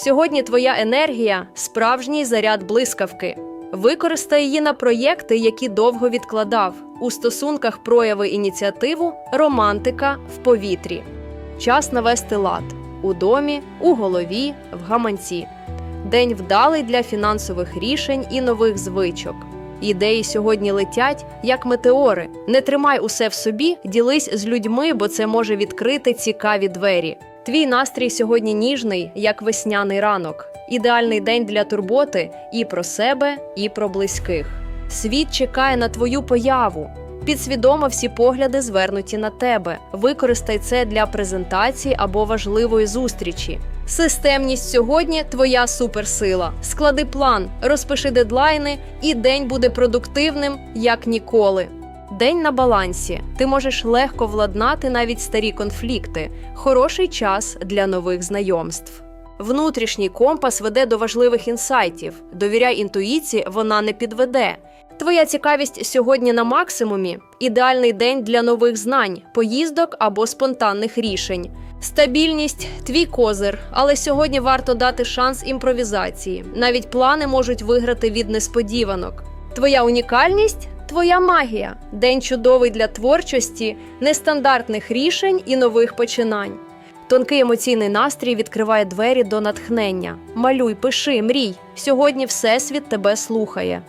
Сьогодні твоя енергія справжній заряд блискавки. Використай її на проєкти, які довго відкладав. У стосунках прояви ініціативу, романтика в повітрі. Час навести лад у домі, у голові, в гаманці. День вдалий для фінансових рішень і нових звичок. Ідеї сьогодні летять, як метеори. Не тримай усе в собі, ділись з людьми, бо це може відкрити цікаві двері. Твій настрій сьогодні ніжний, як весняний ранок. Ідеальний день для турботи і про себе, і про близьких. Світ чекає на твою появу. Підсвідомо всі погляди звернуті на тебе. Використай це для презентації або важливої зустрічі. Системність сьогодні твоя суперсила. Склади план, розпиши дедлайни, і день буде продуктивним як ніколи. День на балансі. Ти можеш легко владнати навіть старі конфлікти. Хороший час для нових знайомств. Внутрішній компас веде до важливих інсайтів. Довіряй інтуїції, вона не підведе. Твоя цікавість сьогодні на максимумі. Ідеальний день для нових знань, поїздок або спонтанних рішень. Стабільність твій козир, але сьогодні варто дати шанс імпровізації. Навіть плани можуть виграти від несподіванок. Твоя унікальність твоя магія. День чудовий для творчості, нестандартних рішень і нових починань. Тонкий емоційний настрій відкриває двері до натхнення. Малюй, пиши, мрій. Сьогодні Всесвіт тебе слухає.